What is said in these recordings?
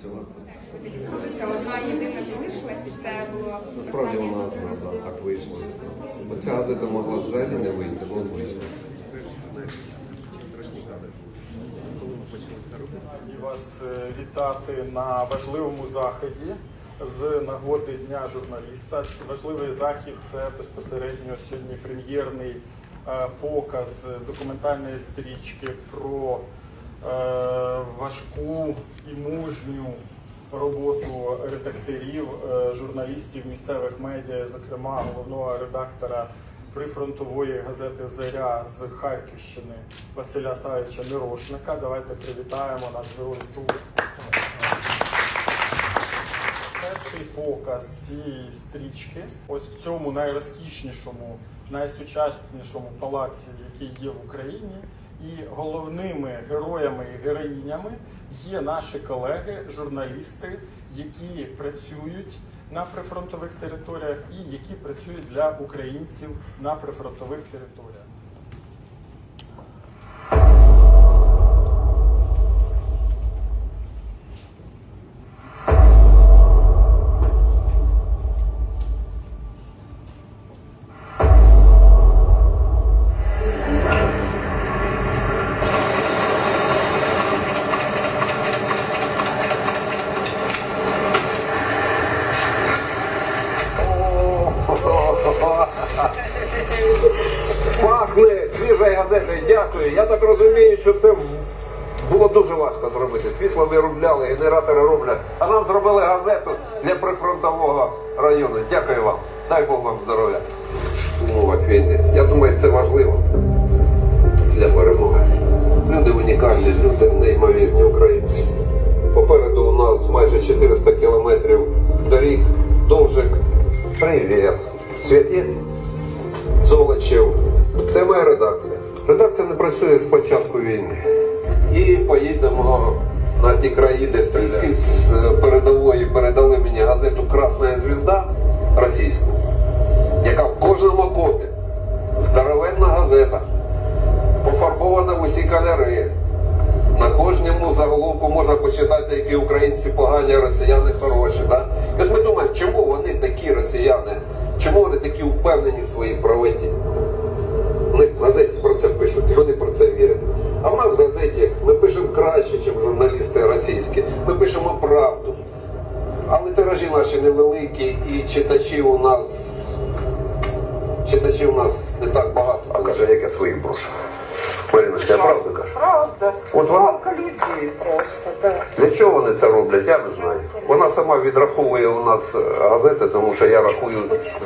працювати. Це одна єдина залишилась, і це було Насправді вона да, так вийшла. Бо ця газета могла взагалі не вийти, от вийшла. Вас е, вітати на важливому заході з нагоди Дня журналіста. Важливий захід це безпосередньо сьогодні прем'єрний е, показ документальної стрічки про важку і мужню роботу редакторів, е, журналістів місцевих медіа, зокрема головного редактора прифронтової газети Заря з Харківщини Василя Савича Мирошника. Давайте привітаємо наш герой тут. Перший показ цієї стрічки, ось в цьому найрозкішнішому, найсучаснішому палаці, який є в Україні. І головними героями і героїнями є наші колеги, журналісти, які працюють на прифронтових територіях і які працюють для українців на прифронтових територіях. Свіжою газетою, дякую. Я так розумію, що це було дуже важко зробити. Світло виробляли, генератори роблять. А нам зробили газету для прифронтового району. Дякую вам. Дай Бог вам здоров'я. Умовах війни. Я думаю, це важливо для перемоги. Люди унікальні, люди неймовірні українці. Попереду у нас майже 400 кілометрів доріг, довжик. Привіт. Світ є? Золочів. Це моя редакція. Редакція не працює з початку війни. І поїдемо на ті краї, де стрільці з передової передали мені газету Красна звізда російську, яка в кожному окопі здоровенна газета, пофарбована в усі кольори. На кожному заголовку можна почитати, які українці погані, а росіяни хороші. Да? От ми думаємо, чому вони такі росіяни, чому вони такі впевнені в своїй правоті? В газеті про це пишуть, вони про це вірять. А в нас в газеті ми пишемо краще, ніж журналісти російські. Ми пишемо правду. Але тиражі наші невеликі, і читачі у нас читачів у нас не так багато. А каже, як я своїх брошу. Маріночка, я правду кажу. Правда. От вона- Жалко людей просто, да. Для чого вони це роблять, я не знаю. Вона сама відраховує у нас е, газети, тому що я рахую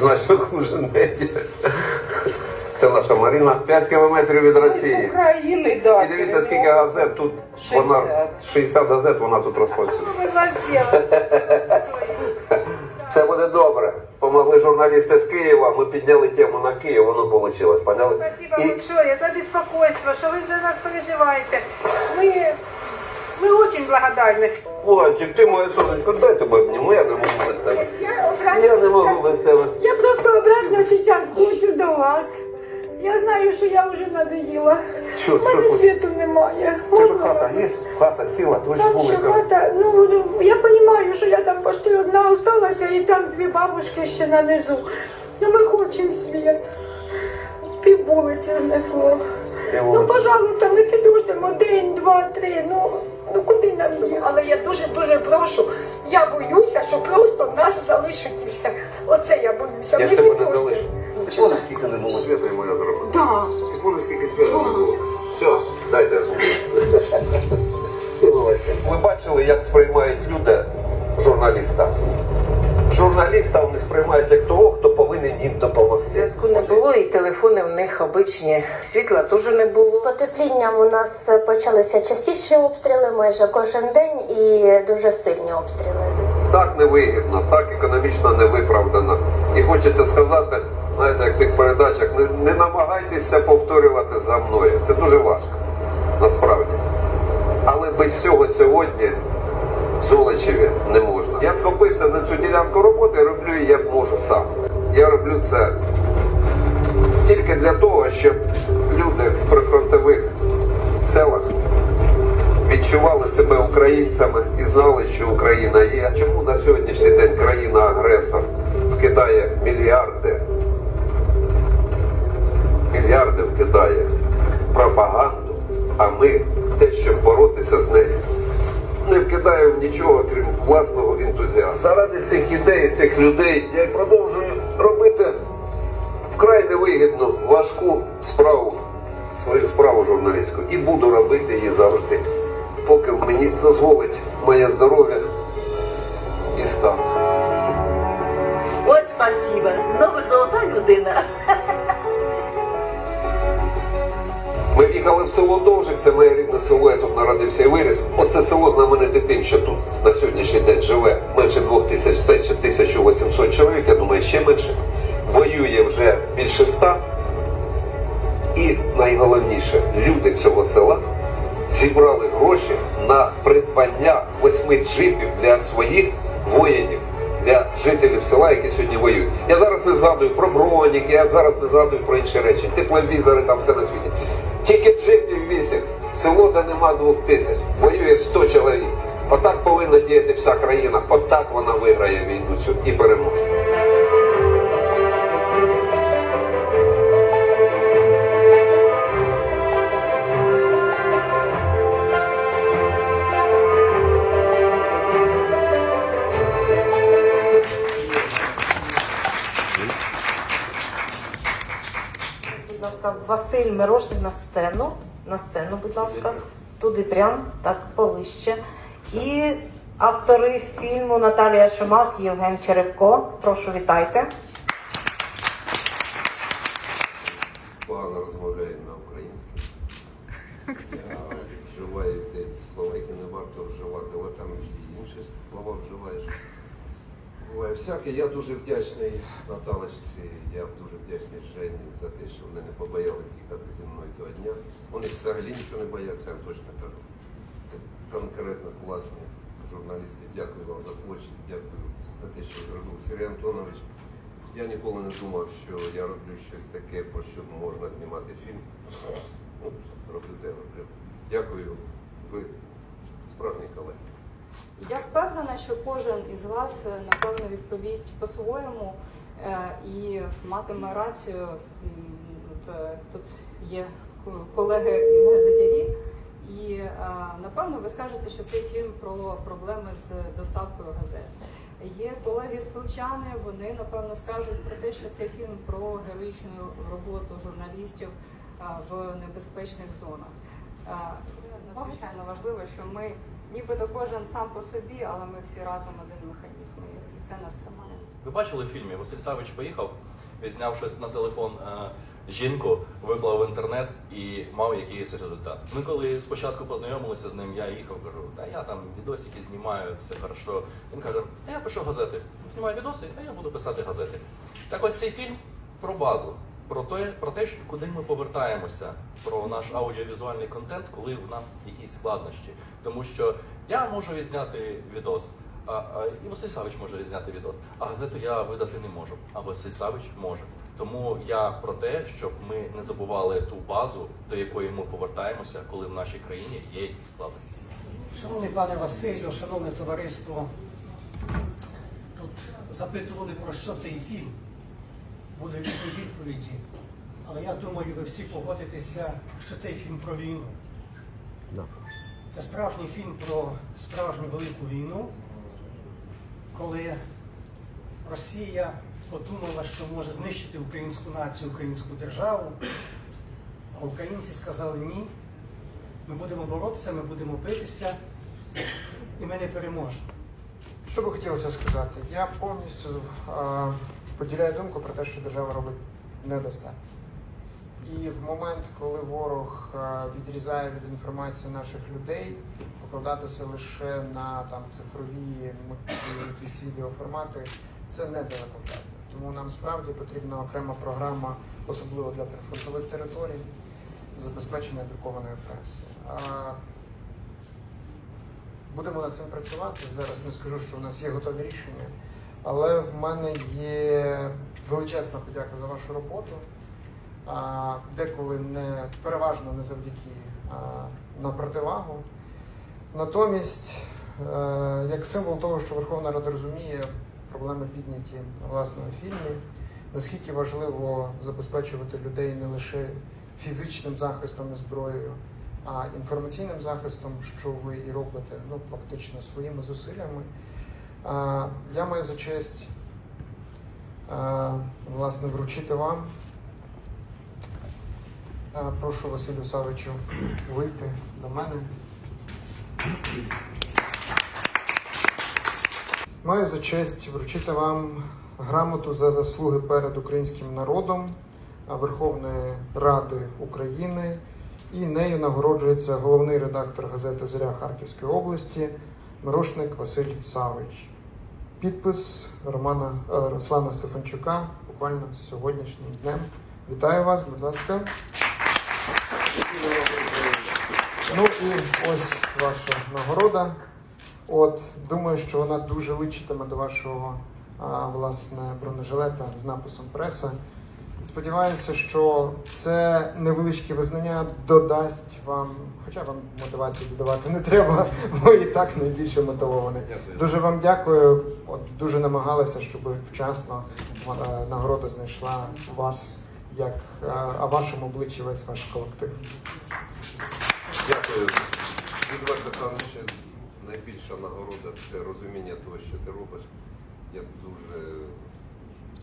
значно хуже неї Це наша Маріна. 5 кілометрів від З Росії. України, да. І дивіться, скільки газет тут. Вона 60 газет вона тут розповсюджує. Що ви нас делаете? Все буде добре. Помогли журналісти з Києва, ми підняли тему на Київ, воно вийшло. Поняли? Спасибо І большое за беспокойство, что вы за нас переживаете. Мы, мы очень благодарны. Владчик, ти моє сонечко, дай тебе обніму, я не можу без тебе. Я, обратно Я не можу сейчас- без тебе. я просто обратно сейчас хочу до вас. Я знаю, що я вже надоїла. Що, У мене що хочеш? світу немає. Тебе хата є? Хата ціла, твоя ж Там ще вулиця. хата, ну, ну, я розумію, що я там почти одна осталася, і там дві бабушки ще на низу. Ну, ми хочемо світ. Пів вулиці знесло. Ну, вулиці. пожалуйста, ми підождемо день, два, три. Ну, ну куди нам є? Але я дуже-дуже прошу. Я боюся, що просто нас залишать і все. Оце я боюся. Я Ми тебе не залишу. Ти помниш, скільки не було світу, і моя зробила? Так. Ти помниш, скільки світу не було? Все, дайте. Ви бачили, як сприймають люди журналіста? Журналіста вони сприймають як того, хто повинен їм допомогти. Зв'язку не було, і телефони в них обичні. Світла теж не було. З потеплінням у нас почалися частіші обстріли майже кожен день і дуже сильні обстріли. Так невигідно, так економічно невиправдано. І хочеться сказати, знаєте, як в тих передачах, не, не намагайтеся повторювати за мною. Це дуже важко, насправді. Але без цього сьогодні в Золочеві не можна. Я схопився за цю ділянку роботи роблю її як можу сам. Я роблю це тільки для того, щоб люди в прифронтових селах відчували себе українцями і знали, що Україна є. Чому на сьогоднішній день країна-агресор вкидає мільярди, мільярди вкидає пропаганду, а ми те, щоб боротися з нею, не вкидаємо нічого, крім власного ентузіазму. Заради цих ідей, цих людей я продовжую робити вкрай невигідну, важку справу, свою справу журналістську, і буду робити її завжди, поки мені дозволить моє здоров'я і стан. От спасибо. Ну ви золота людина. Ми в'їхали в село Довжик, це моє рідне село, я тут народився і виріс. Оце село знамените тим, що тут на сьогоднішній день живе менше 2100 чи 1800 чоловік, я думаю, ще менше. Воює вже більше ста. І найголовніше, люди цього села зібрали гроші на придбання восьми джипів для своїх воїнів, для жителів села, які сьогодні воюють. Я зараз не згадую про броніки, я зараз не згадую про інші речі, тепловізори, там все на світі. Тільки джипів вісім, село, де нема двох тисяч, воює 100 чоловік. Отак повинна діяти вся країна, отак вона виграє війну цю і переможе. Ласка, Василь Мирошник на сцену. На сцену, будь ласка. Туди прям, так, повище. І автори фільму Наталія Шумак, Євген Черевко. Прошу, вітайте. Погано розмовляють на українській. Вживають деякі слова, які не варто вживати, але там інші слова вживаєш. Буває всяке. Я дуже вдячний Наталочці, я дуже вдячний Жені за те, що вони не побоялись їхати зі мною того дня. Вони взагалі нічого не бояться, я точно кажу. Це конкретно класні журналісти. Дякую вам за творчість, дякую за те, що зробив Сергій Антонович. Я ніколи не думав, що я роблю щось таке, про що можна знімати фільм. Ну, роблю те, роблю. Дякую, ви. Я впевнена, що кожен із вас е, напевно відповість по-своєму е, і матиме рацію. Е, тут є колеги газетярі, і напевно ви скажете, що цей фільм про проблеми з доставкою газет. Є колеги з Пилчани, вони напевно скажуть про те, що цей фільм про героїчну роботу журналістів в небезпечних зонах. Надзвичайно важливо, що ми нібито кожен сам по собі, але ми всі разом один механізм, і- це нас тримає. Ви бачили в фільмі? Василь Савич поїхав, відзняв щось на телефон е, жінку, виклав в інтернет і мав якийсь результат. Ми коли спочатку познайомилися з ним, я їхав, кажу, та я там відосики знімаю, все хорошо. Він каже, я пишу газети. Знімаю відоси, а я буду писати газети. Так ось цей фільм про базу. Про те, про те, що куди ми повертаємося, про наш аудіовізуальний контент, коли в нас якісь складнощі. Тому що я можу відзняти відос, а, а, і Василь Савич може відзняти відос, а газету я видати не можу, а Василь Савич може. Тому я про те, щоб ми не забували ту базу, до якої ми повертаємося, коли в нашій країні є якісь складності. Шановний пане Василю, шановне товариство, тут запитували про що цей фільм. Буде різні відповіді. Але я думаю, ви всі погодитеся, що цей фільм про війну. Це справжній фільм про справжню велику війну, коли Росія подумала, що може знищити українську націю, українську державу, а українці сказали ні. Ми будемо боротися, ми будемо битися, і ми не переможемо. Що би хотілося сказати? Я повністю е, поділяю думку про те, що держава робить недостатньо. І в момент, коли ворог е, відрізає від інформації наших людей, покладатися лише на там цифрові якісь відеоформати, це недалеко правда. Тому нам справді потрібна окрема програма, особливо для прифронтових територій, забезпечення друкованої преси. Будемо над цим працювати. Зараз не скажу, що в нас є готові рішення, але в мене є величезна подяка за вашу роботу. Деколи не переважно не завдяки а на противагу. Натомість е, як символ того, що Верховна Рада розуміє проблеми підняті власне у фільмі, наскільки важливо забезпечувати людей не лише фізичним захистом і зброєю, а інформаційним захистом, що ви і робите ну, фактично своїми зусиллями. Я маю за честь власне вручити вам. Прошу Василю Савичу вийти до мене. Маю за честь вручити вам грамоту за заслуги перед українським народом Верховної Ради України. І нею нагороджується головний редактор газети Зоря Харківської області Мирошник Василь Савич. Підпис Романа е, Руслана Стефанчука буквально сьогоднішнім днем. Вітаю вас, будь ласка. Ну і ось ваша нагорода. От, думаю, що вона дуже личитиме до вашого а, власне бронежилета з написом преса. Сподіваюся, що це невеличке визнання додасть вам, хоча вам мотивації додавати не треба, бо і так найбільше мотивований. Дуже вам дякую. От дуже намагалися, щоб вчасно е, нагорода знайшла вас, як е, а вашому обличчі весь ваш колектив. Дякую. Від вас ще найбільша нагорода це розуміння того, що ти робиш. Я дуже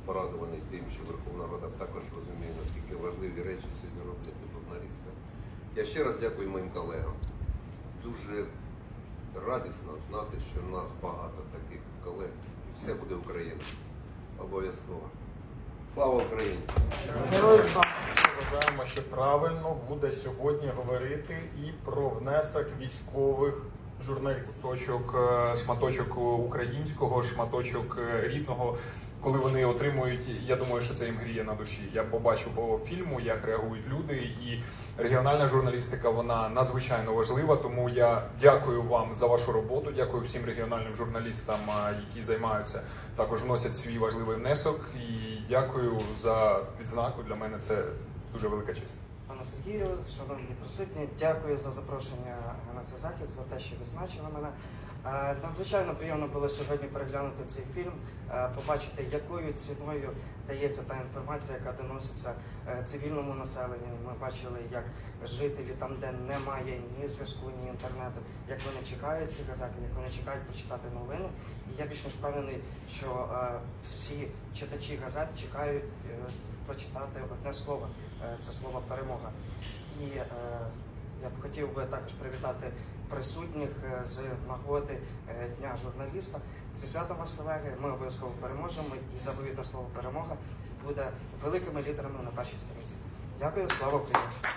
порадований тим, що Верховна Рада також розуміє, наскільки важливі речі сьогодні роблять журналісти. Я ще раз дякую моїм колегам. Дуже радісно знати, що в нас багато таких колег. І все буде Україна. Обов'язково. Слава Україні! Героям! Вважаємо, що правильно буде сьогодні говорити і про внесок військових журналістів. Шматочок, е, шматочок українського, шматочок е, рідного. Коли вони отримують, я думаю, що це їм гріє на душі. Я побачив по фільму, як реагують люди, і регіональна журналістика вона надзвичайно важлива. Тому я дякую вам за вашу роботу. Дякую всім регіональним журналістам, які займаються також вносять свій важливий внесок. І дякую за відзнаку. Для мене це дуже велика честь. Пане Сергію, шановні присутні, дякую за запрошення цей захід, за те, що відзначили мене. Е, Надзвичайно приємно було сьогодні переглянути цей фільм, е, побачити, якою ціною дається та інформація, яка доноситься е, цивільному населенню. Ми бачили, як жителі там, де немає ні зв'язку, ні інтернету, як вони чекають ці газети, як вони чекають почитати новини. І я більш ніж впевнений, що всі читачі газет чекають прочитати одне слово це слово перемога. І я б хотів би також привітати присутніх е, з нагоди е, Дня журналіста. Зі святом вас, колеги, ми обов'язково переможемо, і заповітне слово перемога буде великими літерами на першій сторінці. Дякую, слава Україні!